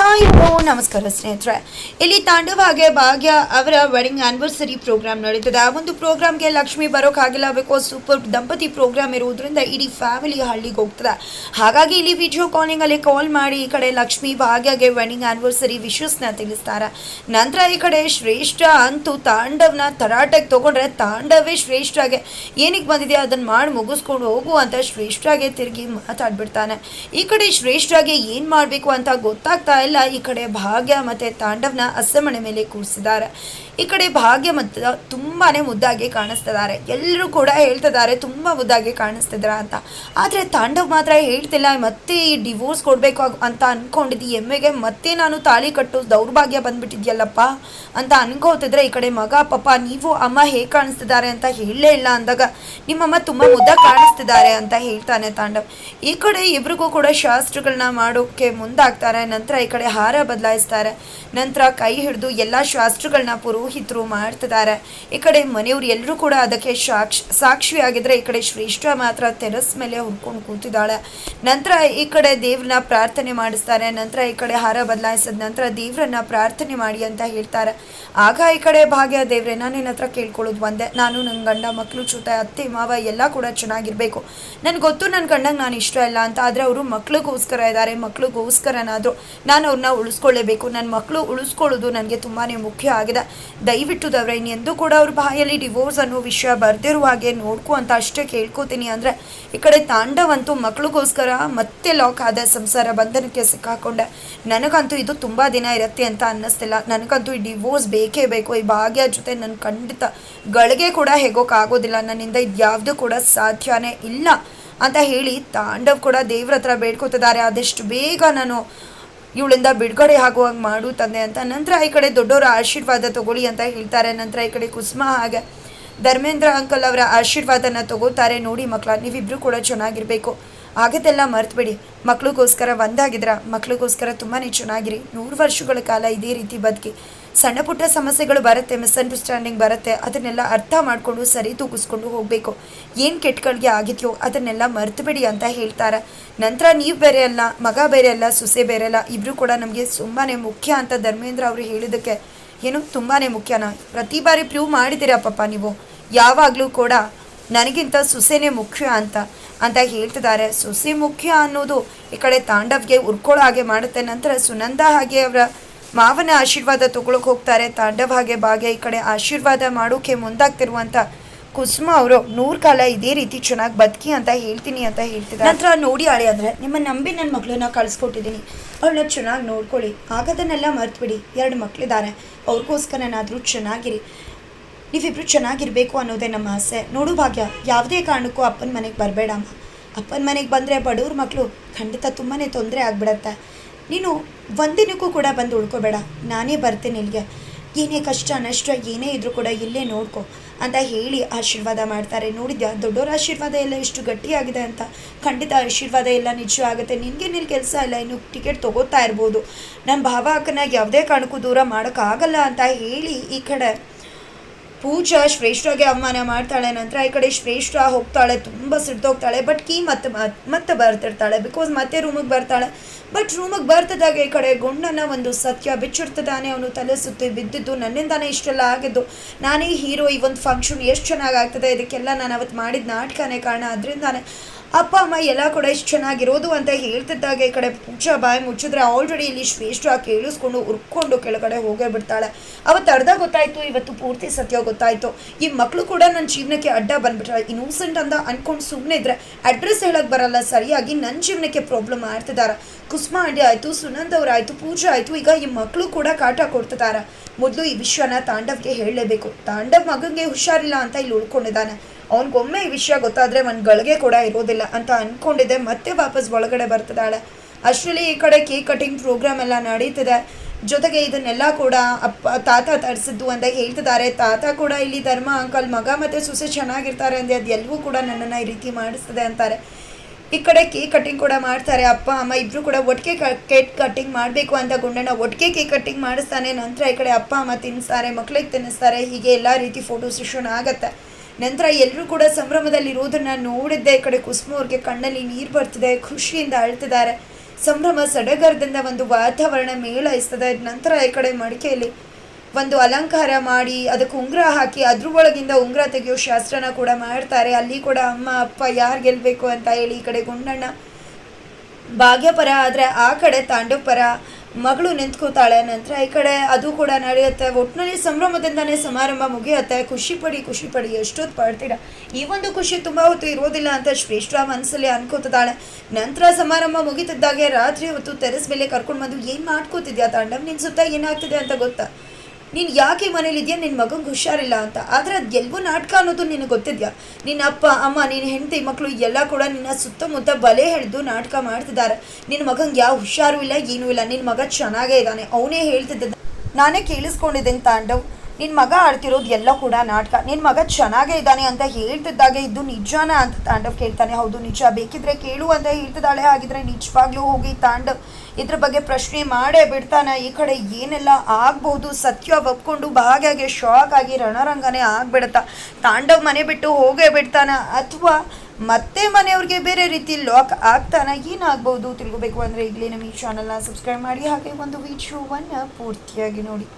Hi ಓ ನಮಸ್ಕಾರ ಸ್ನೇಹಿತರೆ. ಇಲ್ಲಿ ತಾಂಡವಾಗೆ ಭಾಗ್ಯ ಅವರ ವೆಡ್ಡಿಂಗ್ ಆನಿವರ್ಸರಿ ಪ್ರೋಗ್ರಾಮ್ ನಡೀತದೆ. ಆ ಒಂದು ಪ್ರೋಗ್ರಾಮ್ಗೆ ಲಕ್ಷ್ಮಿ ಬರೋಕ್ಕಾಗಿಲ್ಲ ಬಿಕಾಸ್ ಸೂಪರ್ ದಂಪತಿ ಪ್ರೋಗ್ರಾಮ್ ಇರುವುದರಿಂದ ಇಡೀ ಫ್ಯಾಮಿಲಿ ಹಳ್ಳಿಗೆ ಹೋಗ್ತದೆ. ಹಾಗಾಗಿ ಇಲ್ಲಿ ವಿಡಿಯೋ ಕಾಲಿಂಗಲ್ಲಿ ಕಾಲ್ ಮಾಡಿ ಈ ಕಡೆ ಲಕ್ಷ್ಮಿ ಭಾಗ್ಯಗೆ ವೆಡ್ಡಿಂಗ್ ಆನಿವರ್ಸರಿ ವಿಶಸ್ನ ತಿಳಿಸ್ತಾರೆ. ನಂತರ ಈ ಕಡೆ ಶ್ರೇಷ್ಠ ಅಂತೂ ತಾಂಡವನ ತರಾಟೆಗೆ ತಗೊಂಡ್ರೆ ತಾಂಡವೇ ಶ್ರೇಷ್ಠಗೆ. ಏನಕ್ಕೆ ಬಂದಿದೆ ಅದನ್ನು ಮಾಡಿ ಮುಗಿಸ್ಕೊಂಡು ಹೋಗು ಅಂತ ಶ್ರೇಷ್ಠಗೆ ತಿರುಗಿ ಮಾತಾಡ್ಬಿಡ್ತಾನೆ. ಈ ಕಡೆ ಶ್ರೇಷ್ಠಗೆ ಏನು ಮಾಡಬೇಕು ಅಂತ ಗೊತ್ತಾಗ್ತಾ ಈ ಕಡೆ ಭಾಗ್ಯ ಮತ್ತು ತಾಂಡವನ ಅಸಮಣೆ ಮೇಲೆ ಕೂರಿಸಿದ್ದಾರೆ. ಈ ಕಡೆ ಭಾಗ್ಯ ಮತ್ತು ತುಂಬಾನೇ ಮುದ್ದಾಗಿ ಕಾಣಿಸ್ತಿದ್ದಾರೆ. ಎಲ್ಲರೂ ಕೂಡ ಹೇಳ್ತಿದ್ದಾರೆ, ತುಂಬ ಮುದ್ದಾಗಿ ಕಾಣಿಸ್ತಿದ್ರ ಅಂತ. ಆದರೆ ತಾಂಡವ್ ಮಾತ್ರ ಹೇಳ್ತಿಲ್ಲ, ಮತ್ತೆ ಈ ಡಿವೋರ್ಸ್ ಕೊಡಬೇಕು ಅಂತ ಅಂದ್ಕೊಂಡಿದ್ದು ಎಮ್ಮೆಗೆ ಮತ್ತೆ ನಾನು ತಾಳಿ ಕಟ್ಟು ದೌರ್ಭಾಗ್ಯ ಬಂದ್ಬಿಟ್ಟಿದ್ಯಲ್ಲಪ್ಪ ಅಂತ ಅನ್ಕೋತಿದ್ರೆ ಈ ಕಡೆ ಮಗ, ಪಾಪ, ನೀವು ಅಮ್ಮ ಹೇಗೆ ಕಾಣಿಸ್ತಿದ್ದಾರೆ ಅಂತ ಹೇಳಲೇ ಇಲ್ಲ ಅಂದಾಗ ನಿಮ್ಮಮ್ಮ ತುಂಬ ಮುದ್ದ ಕಾಣಿಸ್ತಿದ್ದಾರೆ ಅಂತ ಹೇಳ್ತಾನೆ ತಾಂಡವ್. ಈ ಕಡೆ ಇಬ್ರಿಗೂ ಕೂಡ ಶಾಸ್ತ್ರಗಳನ್ನ ಮಾಡೋಕ್ಕೆ ಮುಂದಾಗ್ತಾರೆ, ನಂತರ ಈ ಕಡೆ ಹಾರ ಬದಲಾಯಿಸ್ತಾರೆ, ನಂತರ ಕೈ ಹಿಡಿದು ಎಲ್ಲ ಶಾಸ್ತ್ರಗಳನ್ನ ಪುರೋಹಿತರು ಮಾಡ್ತಿದ್ದಾರೆ. ಈ ಕಡೆ ಮನೆಯವ್ರು ಎಲ್ಲರೂ ಕೂಡ ಅದಕ್ಕೆ ಸಾಕ್ಷಿ ಆಗಿದ್ರೆ ಈ ಕಡೆ ಶ್ರೇಷ್ಠ ಮಾತ್ರ ತೆರಸ್ ಮೇಲೆ ಹುಡ್ಕೊಂಡು ಕೂತಿದ್ದಾಳೆ. ನಂತರ ಈ ಕಡೆ ದೇವ್ರನ್ನ ಪ್ರಾರ್ಥನೆ ಮಾಡಿಸ್ತಾರೆ. ನಂತರ ಈ ಕಡೆ ಹಾರ ಬದಲಾಯಿಸಿದ ನಂತರ ದೇವ್ರನ್ನ ಪ್ರಾರ್ಥನೆ ಮಾಡಿ ಅಂತ ಹೇಳ್ತಾರೆ. ಆಗ ಈ ಕಡೆ ಭಾಗ್ಯ ದೇವ್ರೆ, ನಾನು ನಿನ್ನ ಹತ್ರ ಕೇಳ್ಕೊಳ್ಳೋದು ಒಂದೇ. ನಾನು ನನ್ನ ಗಂಡ ಮಕ್ಕಳು ಜೊತೆ ಅತ್ತೆ, ಮಾವ ಎಲ್ಲ ಕೂಡ ಚೆನ್ನಾಗಿರ್ಬೇಕು. ನನಗೆ ಗೊತ್ತು ನನ್ನ ಗಂಡಂಗೆ ನಾನು ಇಷ್ಟ ಇಲ್ಲ ಅಂತ, ಆದರೆ ಅವರು ಮಕ್ಳಿಗೋಸ್ಕರ ಇದ್ದಾರೆ. ಮಕ್ಳಿಗೋಸ್ಕರನಾದರೂ ನಾನು ಅವ್ರನ್ನ ಉಳಿಸ್ಕೊಳ್ಳೇಬೇಕು. ನನ್ನ ಮಕ್ಕಳು ಉಳಿಸ್ಕೊಳ್ಳೋದು ನನಗೆ ತುಂಬಾ ಮುಖ್ಯ ಆಗಿದೆ. ದಯವಿಟ್ಟು ದವ್ರೆ ಇನ್ನೆಂದೂ ಕೂಡ ಅವ್ರ ಬಾಯಲ್ಲಿ ಡಿವೋರ್ಸ್ ಅನ್ನೋ ವಿಷಯ ಬರ್ದಿರುವ ಹಾಗೆ ನೋಡ್ಕೊ ಅಂತ ಅಷ್ಟೇ ಕೇಳ್ಕೊತೀನಿ ಅಂದರೆ ಈ ಕಡೆ ತಾಂಡವಂತೂ ಮಕ್ಳಿಗೋಸ್ಕರ ಮತ್ತೆ ಲಾಕ್ ಆದ ಸಂಸಾರ ಬಂಧನಕ್ಕೆ ಸಿಕ್ಕಾಕೊಂಡೆ. ನನಗಂತೂ ಇದು ತುಂಬ ದಿನ ಇರುತ್ತೆ ಅಂತ ಅನ್ನಿಸ್ತಿಲ್ಲ. ನನಗಂತೂ ಈ ಡಿವೋರ್ಸ್ ಬೇಕೇ ಬೇಕು. ಈ ಭಾಗ್ಯ ಜೊತೆ ನನ್ನ ಖಂಡಿತ ಗಳಿಗೆ ಕೂಡ ಹೇಗೋಕ್ಕಾಗೋದಿಲ್ಲ ನನ್ನಿಂದ ಇದ್ಯಾವುದೂ ಕೂಡ ಸಾಧ್ಯನೇ ಇಲ್ಲ ಅಂತ ಹೇಳಿ ತಾಂಡವ್ ಕೂಡ ದೇವ್ರ ಹತ್ರ ಬೇಡ್ಕೋತಿದ್ದಾರೆ. ಆದಷ್ಟು ಬೇಗ ನಾನು ಇವಳಿಂದ ಬಿಡುಗಡೆ ಆಗುವಂಗೆ ಮಾಡು ತಂದೆ ಅಂತ. ನಂತರ ಈ ಕಡೆ ದೊಡ್ಡವರ ಆಶೀರ್ವಾದ ತಗೊಳ್ಳಿ ಅಂತ ಹೇಳ್ತಾರೆ. ನಂತರ ಈ ಕಡೆ ಕುಸುಮ ಹಾಗೆ ಧರ್ಮೇಂದ್ರ ಅಂಕಲ್ ಅವರ ಆಶೀರ್ವಾದನ ತಗೋತಾರೆ. ನೋಡಿ ಮಕ್ಕಳ, ನೀವಿಬ್ರು ಕೂಡ ಚೆನ್ನಾಗಿರಬೇಕು. ಆಗದೆಲ್ಲ ಮರ್ತಬೇಡಿ. ಮಕ್ಳಿಗೋಸ್ಕರ ಒಂದಾಗಿದ್ರ ಮಕ್ಳಿಗೋಸ್ಕರ ತುಂಬಾ ಚೆನ್ನಾಗಿರಿ. ನೂರು ವರ್ಷಗಳ ಕಾಲ ಇದೇ ರೀತಿ ಬದುಕಿ. ಸಣ್ಣ ಪುಟ್ಟ ಸಮಸ್ಯೆಗಳು ಬರುತ್ತೆ ಮಿಸ್ಅಂಡರ್ಸ್ಟ್ಯಾಂಡಿಂಗ್ ಬರುತ್ತೆ, ಅದನ್ನೆಲ್ಲ ಅರ್ಥ ಮಾಡಿಕೊಂಡು, ಸರಿ ತೂಗಿಸ್ಕೊಂಡು ಹೋಗಬೇಕು. ಏನು ಕೆಟ್ಟಗಳಿಗೆ ಆಗಿದೆಯೋ ಅದನ್ನೆಲ್ಲ ಮರ್ತುಬಿಡಿ ಅಂತ ಹೇಳ್ತಾರೆ. ನಂತರ ನೀವು ಬೇರೆ ಅಲ್ಲ, ಮಗ ಬೇರೆ ಅಲ್ಲ, ಸೊಸೆ ಬೇರೆ ಅಲ್ಲ ಇಬ್ಬರು ಕೂಡ ನಮಗೆ ತುಂಬಾ ಮುಖ್ಯ ಅಂತ ಧರ್ಮೇಂದ್ರ ಅವರು ಹೇಳಿದ್ದಕ್ಕೆ ಏನು ತುಂಬಾ ಮುಖ್ಯನಾ? ಪ್ರತಿ ಬಾರಿ ಪ್ರೂವ್ ಮಾಡಿದ್ದೀರಾ ಪಾಪ ನೀವು? ಯಾವಾಗಲೂ ಕೂಡ ನನಗಿಂತ ಸೊಸೆನೇ ಮುಖ್ಯ ಅಂತ ಅಂತ ಹೇಳ್ತಿದ್ದಾರೆ. ಸೊಸೆ ಮುಖ್ಯ ಅನ್ನೋದು ಈ ಕಡೆ ತಾಂಡವ್ಗೆ ಉರ್ಕೊಳ್ಳೋ ಹಾಗೆ ಮಾಡುತ್ತೆ. ನಂತರ ಸುನಂದ ಹಾಗೆ ಅವರ ಮಾವನ ಆಶೀರ್ವಾದ ತಗೊಳಕ್ ಹೋಗ್ತಾರೆ. ತಾಂಡವ್ ಹಾಗೆ ಭಾಗ್ಯ ಈ ಕಡೆ ಆಶೀರ್ವಾದ ಮಾಡೋಕೆ ಮುಂದಾಗ್ತಿರುವಂಥ ಕುಸುಮ ಅವರು, ನೂರು ಕಾಲ ಇದೇ ರೀತಿ ಚೆನ್ನಾಗಿ ಬದುಕಿ ಅಂತ ಹೇಳ್ತೀನಿ ಅಂತ ಹೇಳ್ತಿದ್ದಾರೆ. ನಂತರ ನೋಡಿ ಆಳಿ ಅಂದರೆ ನಿಮ್ಮ ನಂಬಿ ನನ್ನ ಮಗಳನ್ನ ಕಳ್ಸ್ಕೊಟ್ಟಿದ್ದೀನಿ. ಅವಳನ್ನ ಚೆನ್ನಾಗಿ ನೋಡ್ಕೊಳ್ಳಿ. ಆಗದನ್ನೆಲ್ಲ ಮರ್ತ್ಬಿಡಿ. ಎರಡು ಮಕ್ಕಳಿದ್ದಾರೆ ಅವ್ರಿಗೋಸ್ಕರನಾದರೂ ಚೆನ್ನಾಗಿರಿ. ನೀವಿಬ್ರು ಚೆನ್ನಾಗಿರಬೇಕು ಅನ್ನೋದೇ ನಮ್ಮ ಆಸೆ. ನೋಡು ಭಾಗ್ಯ, ಯಾವುದೇ ಕಾರಣಕ್ಕೂ ಅಪ್ಪನ ಮನೆಗೆ ಬರಬೇಡಮ್ಮ. ಅಪ್ಪನ ಮನೆಗೆ ಬಂದರೆ ಬಡವ್ರ ಮಕ್ಕಳು ಖಂಡಿತ ತುಂಬಾ ತೊಂದರೆ ಆಗಿಬಿಡತ್ತೆ. ನೀನು ಒಂದಿನಕ್ಕೂ ಕೂಡ ಬಂದು ಉಳ್ಕೋಬೇಡ. ನಾನೇ ಬರ್ತೀನಿ ಇಲ್ಲಿಗೆ. ಏನೇ ಕಷ್ಟ, ನಷ್ಟ, ಏನೇ ಇದ್ರೂ ಕೂಡ ಇಲ್ಲೇ ನೋಡ್ಕೊ ಅಂತ ಹೇಳಿ ಆಶೀರ್ವಾದ ಮಾಡ್ತಾರೆ. ನೋಡಿದ್ಯಾ? ದೊಡ್ಡವರ ಆಶೀರ್ವಾದ ಎಲ್ಲ ಎಷ್ಟು ಗಟ್ಟಿಯಾಗಿದೆ ಅಂತ. ಖಂಡಿತ ಆಶೀರ್ವಾದ ಎಲ್ಲ ನಿಜ ಆಗುತ್ತೆ. ನಿನಗೆ ನಿಲ್ ಕೆಲಸ ಇಲ್ಲ. ಇನ್ನು ಟಿಕೆಟ್ ತೊಗೋತಾ ಇರ್ಬೋದು. ನನ್ನ ಭಾವ ಅಕ್ಕನ ಯಾವುದೇ ಕಾರಣಕ್ಕೂ ದೂರ ಮಾಡೋಕ್ಕಾಗಲ್ಲ ಅಂತ ಹೇಳಿ ಈ ಕಡೆ ಪೂಜಾ ಶ್ರೇಷ್ಠಗೆ ಅವಮಾನ ಮಾಡ್ತಾಳೆ, ನಂತರ ಈ ಕಡೆ ಶ್ರೇಷ್ಠ ಹೋಗ್ತಾಳೆ, ತುಂಬ ಸಿಡ್ದೋಗ್ತಾಳೆ ಬಟ್ ಕೀ ಮತ್ತೆ ಮತ್ತೆ ಬರ್ತಿರ್ತಾಳೆ ಬಿಕಾಸ್ ಮತ್ತೆ ರೂಮಿಗೆ ಬರ್ತಾಳೆ. ಬಟ್ ರೂಮಿಗೆ ಬರ್ತಿದ್ದಾಗ ಈ ಕಡೆ ಗುಂಡನ ಒಂದು ಸತ್ಯ ಬಿಚ್ಚಿಡ್ತದಾನೆ ಅವನು ತಲೆ ಸುತ್ತಿ ಬಿದ್ದಿದ್ದು, ನನ್ನಿಂದಾನೆ ಇಷ್ಟೆಲ್ಲ ಆಗಿದ್ದು. ನಾನೇ ಹೀರೋ ಈ ಒಂದು ಫಂಕ್ಷನ್ ಎಷ್ಟು ಚೆನ್ನಾಗಿ ಆಗ್ತದೆ, ಇದಕ್ಕೆಲ್ಲ ನಾನು ಅವತ್ತು ಮಾಡಿದ ನಾಟಕನೇ ಕಾರಣ. ಅದರಿಂದಾನೆ ಅಪ್ಪ, ಅಮ್ಮ ಎಲ್ಲ ಕೂಡ ಇಷ್ಟು ಚೆನ್ನಾಗಿರೋದು ಅಂತ ಹೇಳ್ತಿದ್ದಾಗ. ಈ ಕಡೆ ಪೂಜಾ ಬಾಯಿ ಮುಚ್ಚಿದ್ರೆ ಆಲ್ರೆಡಿ ಇಲ್ಲಿ ಶ್ರೇಷ್ಠ ಕೇಳಿಸ್ಕೊಂಡು ಉರ್ಕೊಂಡು ಕೆಳಗಡೆ ಹೋಗೇ ಬಿಡ್ತಾಳೆ. ಅವತ್ತು ಅರ್ಧ ಗೊತ್ತಾಯ್ತು, ಇವತ್ತು ಪೂರ್ತಿ ಸತ್ಯ ಗೊತ್ತಾಯ್ತು. ಈ ಮಕ್ಕಳು ಕೂಡ ನನ್ನ ಜೀವನಕ್ಕೆ ಅಡ್ಡ ಬಂದ್ಬಿಟ್ರೆ ಇನ್ನೂಸೆಂಟ್ ಅಂತ ಅನ್ಕೊಂಡು ಸುಮ್ಮನೆ ಇದ್ರೆ ಅಡ್ರೆಸ್ ಹೇಳಕ್ ಬರಲ್ಲ. ಸರಿಯಾಗಿ ನನ್ನ ಜೀವನಕ್ಕೆ ಪ್ರಾಬ್ಲಮ್ ಮಾಡ್ತಿದ್ದಾರೆ ಕುಸುಮ ಅಂಡಿ ಆಯ್ತು, ಸುನಂದ್ ಅವ್ರ ಆಯ್ತು, ಪೂಜಾ ಆಯ್ತು, ಈಗ ಈ ಮಕ್ಕಳು ಕೂಡ ಕಾಟ ಕೊಡ್ತಿದ್ದಾರೆ ಮೊದಲು ಈ ವಿಷಯನ ತಾಂಡವ್ಗೆ ಹೇಳಲೇಬೇಕು. ತಾಂಡವ್ ಮಗಂಗೆ ಹುಷಾರಿಲ್ಲ ಅಂತ ಇಲ್ಲಿ ಉಳ್ಕೊಂಡಿದ್ದಾನೆ. ಅವನಿಗೊಮ್ಮೆ ಈ ವಿಷಯ ಗೊತ್ತಾದ್ರೆ ಒಂದು ಗಳಿಗೆ ಕೂಡ ಇರೋದಿಲ್ಲ ಅಂತ ಅನ್ಕೊಂಡಿದ್ದೆ. ಮತ್ತೆ ವಾಪಸ್ ಒಳಗಡೆ ಬರ್ತಿದ್ದಾಳೆ ಅಷ್ಟರಲ್ಲಿ ಈ ಕಡೆ ಕೇಕ್ ಕಟಿಂಗ್ ಪ್ರೋಗ್ರಾಮ್ ಎಲ್ಲ ನಡೀತಿದೆ. ಜೊತೆಗೆ ಇದನ್ನೆಲ್ಲ ಕೂಡ ಅಪ್ಪ, ತಾತ ತರಿಸಿದ್ದು ಅಂತ ಹೇಳ್ತಿದ್ದಾರೆ. ತಾತ ಕೂಡ ಇಲ್ಲಿ ಧರ್ಮ, ಅಂಕಲ್, ಮಗ ಮತ್ತು ಸೊಸೆ ಚೆನ್ನಾಗಿರ್ತಾರೆ ಅಂದರೆ ಅದು ಎಲ್ಲವೂ ಕೂಡ ನನ್ನನ್ನು ಈ ರೀತಿ ಮಾಡಿಸ್ತದೆ ಅಂತಾರೆ. ಈ ಕಡೆ ಕೇಕ್ ಕಟ್ಟಿಂಗ್ ಕೂಡ ಮಾಡ್ತಾರೆ. ಅಪ್ಪ, ಅಮ್ಮ ಇಬ್ಬರು ಕೂಡ ಒಟ್ಟಿಗೆ ಕೇಕ್ ಕಟ್ಟಿಂಗ್ ಮಾಡಬೇಕು ಅಂತ ಗುಂಡಣ್ಣ ಒಟ್ಟಿಗೆ ಕೇಕ್ ಕಟ್ಟಿಂಗ್ ಮಾಡಿಸ್ತಾನೆ. ನಂತರ ಈ ಕಡೆ ಅಪ್ಪ, ಅಮ್ಮ ತಿನ್ನಿಸ್ತಾರೆ, ಮಕ್ಳಿಗೆ ತಿನ್ನಿಸ್ತಾರೆ. ಹೀಗೆ ಎಲ್ಲ ರೀತಿ ಫೋಟೋ ಸೆಷನ್ ಆಗತ್ತೆ. ನಂತರ ಎಲ್ಲರೂ ಕೂಡ ಸಂಭ್ರಮದಲ್ಲಿ ಇರೋದನ್ನ ನೋಡಿದ್ದೆ. ಈ ಕಡೆ ಕುಸುಮ ಅವ್ರಿಗೆ ಕಣ್ಣಲ್ಲಿ ನೀರು ಬರ್ತಿದೆ, ಖುಷಿಯಿಂದ ಅಳ್ತಿದ್ದಾರೆ. ಸಂಭ್ರಮ ಸಡಗರದಿಂದ ಒಂದು ವಾತಾವರಣ ಮೇಳೈಸ್ತದೆ ನಂತರ ಈ ಕಡೆ ಮಡಿಕೆಯಲ್ಲಿ ಒಂದು ಅಲಂಕಾರ ಮಾಡಿ, ಅದಕ್ಕೆ ಉಂಗುರ ಹಾಕಿ ಅದ್ರ ಒಳಗಿಂದ ಉಂಗುರ ತೆಗೆಯೋ ಶಾಸ್ತ್ರನ ಕೂಡ ಮಾಡ್ತಾರೆ. ಅಲ್ಲಿ ಕೂಡ ಅಮ್ಮ, ಅಪ್ಪ ಯಾರು ಗೆಲ್ಲಬೇಕು ಅಂತ ಹೇಳಿ ಈ ಕಡೆ ಗುಂಡಣ್ಣ ಭಾಗ್ಯಪರ, ಆದರೆ ಆ ಕಡೆ ತಾಂಡವ್ ಪರ ಮಗಳು ನಿಂತ್ಕೋತಾಳೆ ನಂತರ ಈ ಕಡೆ ಅದು ಕೂಡ ನಡೆಯುತ್ತೆ. ಒಟ್ಟಿನಲ್ಲಿ ಸಂಭ್ರಮದಿಂದನೇ ಸಮಾರಂಭ ಮುಗಿಯುತ್ತೆ. ಖುಷಿ ಪಡಿ ಖುಷಿ ಪಡಿ, ಎಷ್ಟೊತ್ತು ಪಡ್ತೀರ? ಈ ಒಂದು ಖುಷಿ ತುಂಬ ಹೊತ್ತು ಇರೋದಿಲ್ಲ ಅಂತ ಶ್ರೇಷ್ಠ ಮನಸ್ಸಲ್ಲಿ ಅನ್ಕೋತಿದ್ದಾಳೆ. ನಂತರ ಸಮಾರಂಭ ಮುಗಿತಿದ್ದಾಗೆ ರಾತ್ರಿ ಹೊತ್ತು ತೆರೆಸ್ ಮೇಲೆ ಕರ್ಕೊಂಡು ಬಂದು, ಏನು ಮಾಡ್ಕೋತಿದ್ಯಾ? ತಾಂಡವ್ ನಿನ್ನ ಸುತ್ತ ಏನಾಗ್ತಿದೆ ಅಂತ ಗೊತ್ತಾ? ನೀನು ಯಾಕೆ ಮನೇಲಿ ಇದೆಯಾ ನಿನ್ನ ಮಗಂಗೆ ಹುಷಾರಿಲ್ಲ ಅಂತ. ಆದರೆ ಅದು ಎಲ್ಲವೂ ನಾಟಕ ಅನ್ನೋದು ನಿನಗೆ ಗೊತ್ತಿದ್ಯಾ? ನಿನ್ನ ಅಪ್ಪ, ಅಮ್ಮ ನಿನ್ನ ಹೆಂಡತಿ ಮಕ್ಕಳು ಎಲ್ಲ ಕೂಡ ನಿನ್ನ ಸುತ್ತಮುತ್ತ ಬಲೆ ಹಿಡಿದು ನಾಟಕ ಮಾಡ್ತಿದ್ದಾರೆ. ನಿನ್ನ ಮಗಂಗೆ ಯಾವ ಹುಷಾರು ಇಲ್ಲ, ಏನೂ ಇಲ್ಲ. ನಿನ್ನ ಮಗ ಚೆನ್ನಾಗೇ ಇದ್ದಾನೆ. ಅವನೇ ಹೇಳ್ತಿದ್ದ ನಾನೇ ಕೇಳಿಸ್ಕೊಂಡಿದ್ದೀನಿ ತಾಂಡವ್. ನಿನ್ನ ಮಗ ಆಡ್ತಿರೋದು ಎಲ್ಲ ಕೂಡ ನಾಟಕ. ನಿನ್ನ ಮಗ ಚೆನ್ನಾಗೇ ಇದ್ದಾನೆ ಅಂತ ಹೇಳ್ತಿದ್ದಾಗೆ ಇದು ನಿಜಾನ ಅಂತ ತಾಂಡವ್ ಕೇಳ್ತಾನೆ. ಹೌದು, ನಿಜ. ಬೇಕಿದ್ರೆ ಕೇಳು ಅಂತ ಹೇಳ್ತಿದ್ದಾಳೆ. ಹಾಗಿದ್ರೆ ನಿಜವಾಗ್ಲೂ ಹೋಗಿ ತಾಂಡವ್ ಇದ್ರ ಬಗ್ಗೆ ಪ್ರಶ್ನೆ ಮಾಡೇ ಬಿಡ್ತಾನೆ. ಈ ಕಡೆ ಏನೆಲ್ಲ ಆಗ್ಬಹುದು ಸತ್ಯ ಒಪ್ಕೊಂಡು ಭಾಗ್ಯಾಗೆ ಶಾಕ್ ಆಗಿ ರಣರಂಗನೇ ಆಗ್ಬಿಡುತ್ತಾ. ತಾಂಡವ್ ಮನೆ ಬಿಟ್ಟು ಹೋಗೇ ಬಿಡ್ತಾನ. ಅಥವಾ ಮತ್ತೆ ಮನೆಯವ್ರಿಗೆ ಬೇರೆ ರೀತಿ ಲಾಕ್ ಆಗ್ತಾನ? ಏನಾಗ್ಬೋದು? ತಿಳ್ಕೋಬೇಕು ಅಂದರೆ ಈಗಲೇ ನಮ್ಮ ಈ ಚಾನಲ್ನ ಸಬ್ಸ್ಕ್ರೈಬ್ ಮಾಡಿ. ಹಾಗೆ ಒಂದು ವಿಡಿಯೋವನ್ನು ಪೂರ್ತಿಯಾಗಿ ನೋಡಿ.